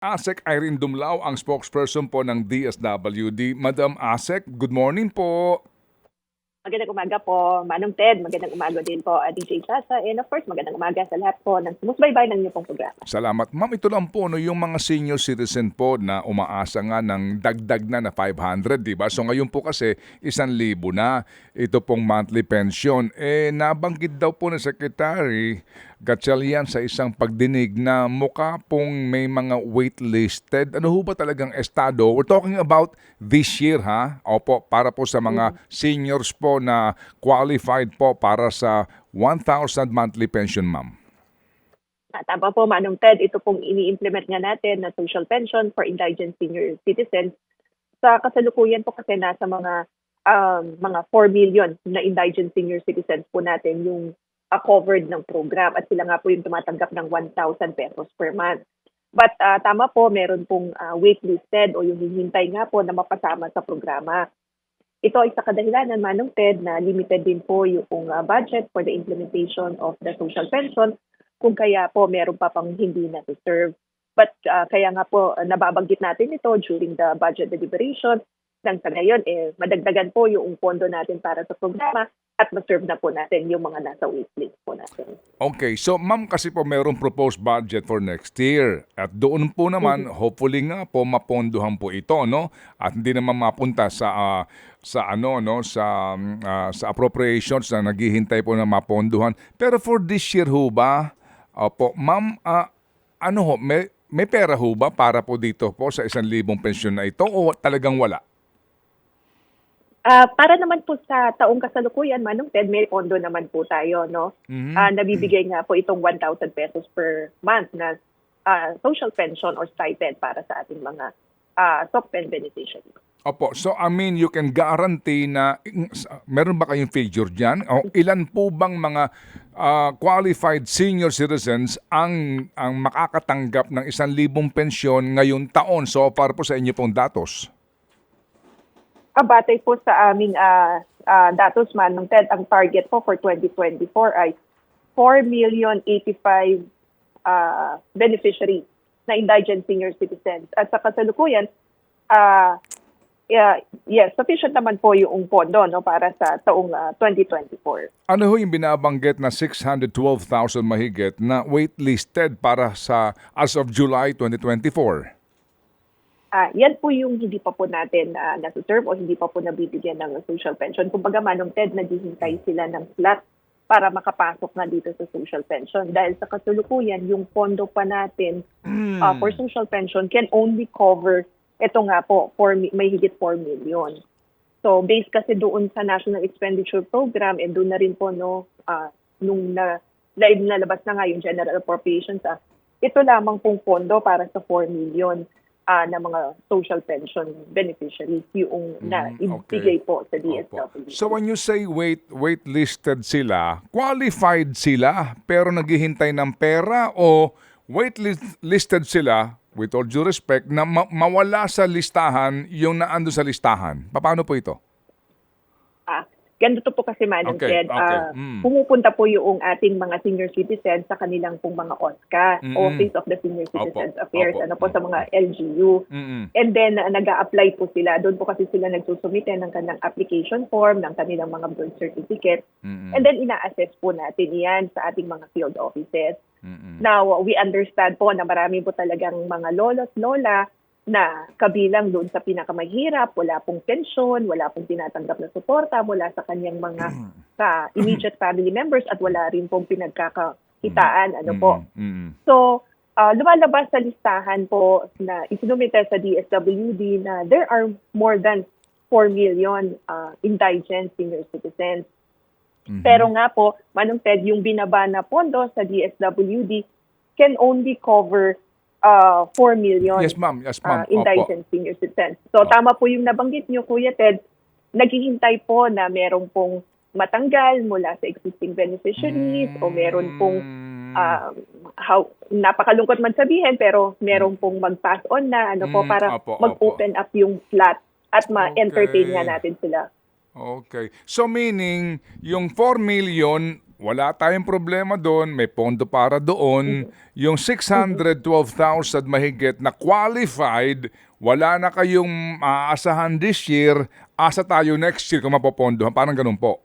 ASEC Irene Dumlao ang spokesperson po ng DSWD. Madam ASEC, good morning po. Magandang umaga po, Manong Ted. Magandang umaga din po, uh, DJ Sasa. And of course, magandang umaga sa lahat po ng sumusubaybay ng inyong programa. Salamat. Ma'am, ito lang po no, yung mga senior citizen po na umaasa nga ng dagdag na na 500, di ba? So ngayon po kasi isang libo na ito pong monthly pension. Eh, nabanggit daw po ng Secretary Gatchalian sa isang pagdinig na mukha pong may mga waitlisted. Ano ho ba talagang estado? We're talking about this year ha? Opo, para po sa mga seniors po na qualified po para sa 1,000 monthly pension, ma'am. Ah, Tama po, Manong Ted. Ito pong ini-implement nga natin na social pension for indigent senior citizens. Sa kasalukuyan po kasi nasa mga um, mga 4 million na indigent senior citizens po natin yung uh, covered ng program at sila nga po yung tumatanggap ng 1,000 pesos per month. But ah, tama po, meron pong ah, waitlisted o yung hinihintay nga po na mapasama sa programa. Ito ay sa kadahilanan, Manong Ted, na limited din po yung uh, budget for the implementation of the social pension kung kaya po meron pa pang hindi na serve. But uh, kaya nga po uh, nababanggit natin ito during the budget deliberation nang sa ngayon eh madagdagan po yung pondo natin para sa programa at ma-serve na po natin yung mga nasa waitlist po natin. Okay, so ma'am kasi po mayroong proposed budget for next year. At doon po naman, hopefully nga po mapondohan po ito, no? At hindi naman mapunta sa ah, sa ano no sa ah, sa appropriations na naghihintay po na mapondohan. Pero for this year ho ba? Opo, ma'am, ah, ano ho, may, may pera ho ba para po dito po sa isang libong pensyon na ito o talagang wala? Ah, para naman po sa taong kasalukuyan, Manong Ted, may pondo naman po tayo, no? Mhm. Ah, nabibigay nga po itong 1,000 pesos per month na ah, social pension or stipend para sa ating mga uh, SOCPEN beneficiaries. Opo, so I mean you can guarantee na meron ba kayong figure diyan? O ilan po bang mga ah, qualified senior citizens ang ang makakatanggap ng isang libong pensyon ngayong taon so far po sa inyo pong datos? Kabatay po sa aming ah, ah, datos man ng TED, ang target po for 2024 ay 4,085 uh, beneficiaries na indigent senior citizens. At sa kasalukuyan, ah, yeah, yes, sufficient naman po yung pondo no, para sa taong ah, 2024. Ano ho yung binabanggit na 612,000 mahigit na waitlisted para sa as of July 2024? Ah, yan po yung hindi pa po natin uh, nasa-serve o hindi pa po nabibigyan ng social pension. Kumbaga, Manong Ted, naghihintay sila ng slot para makapasok na dito sa social pension. Dahil sa kasulukuyan, yung pondo pa natin ah, for social pension can only cover, ito nga po, for, may higit 4 million. So, based kasi doon sa National Expenditure Program, and doon na rin po, no, ah, nung na, live nalabas na nga yung General Appropriations Act, ito lamang pong pondo para sa 4 million ah, na mga social pension beneficiaries yung na Mm, okay. ibigay po sa Opo. DSWD. So when you say wait waitlisted sila, qualified sila pero naghihintay ng pera o waitlisted sila with all due respect na ma- mawala sa listahan yung naando sa listahan. Paano po ito? Ganito po kasi Manong Okay, Ted, okay. ah, Mm. pumupunta po yung ating mga senior citizens sa kanilang pong mga OSCA, Mm-mm. Office of the Senior Citizens Opo, Affairs, opo, ano po sa opo. mga LGU. Mm-mm. And then, uh, nag apply po sila. Doon po kasi sila nagsusumite ng kanilang application form, ng kanilang mga birth certificate. Mm-mm. And then, ina-assess po natin yan sa ating mga field offices. Mm-mm. Now, we understand po na marami po talagang mga lolo't lola na kabilang doon sa pinakamahirap, wala pong pensyon, wala pong tinatanggap na suporta mula sa kanyang mga sa immediate family members at wala rin pong pinagkakakitaan. Ano po? Mm-mm. So, ah, lumalabas sa listahan po na isinumite sa DSWD na there are more than 4 million ah, indigent senior citizens. Mhm. Pero nga po, Manong Ted, yung binaba na pondo sa DSWD can only cover uh, 4 million Yes, ma'am. Yes, ma'am. uh, indigent senior citizens. So tama po yung nabanggit nyo, Kuya Ted, naghihintay po na merong pong matanggal mula sa existing beneficiaries o meron pong Mm. um, how, napakalungkot man sabihin pero meron pong mag-pass on na ano po Mm, para opo, mag-open up yung slot at ma-entertain Okay. nga natin sila. Okay. So meaning, yung 4 million wala tayong problema doon, may pondo para doon. Yung 612,000 mahigit na qualified, wala na kayong maaasahan this year, asa tayo next year kung mapopondohan. Parang ganun po.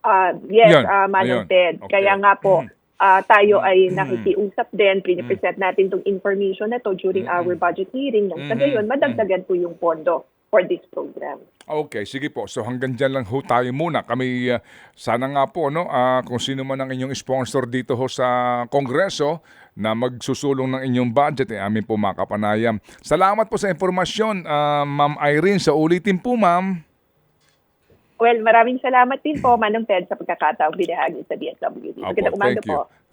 Ah, yes, Yun, ah, Manong. Ted. Okay. Kaya nga po, ah, tayo ay Mm. nakikiusap din, pinipresent natin itong information na to during our budget hearing. Nang sa gayon, madagdagan po yung pondo for this program. Okay, sige po. So hanggang dyan lang ho tayo muna. Kami, uh, sana nga po, no, ah, kung sino man ang inyong sponsor dito ho sa Kongreso na magsusulong ng inyong budget, eh, amin po makapanayam. Salamat po sa informasyon, ah, Ma'am Irene. Sa ulitin po, Ma'am. Well, maraming salamat din po, Manong Ted, sa pagkakataong binahagi sa DSWD. Magandang umaga thank you. po.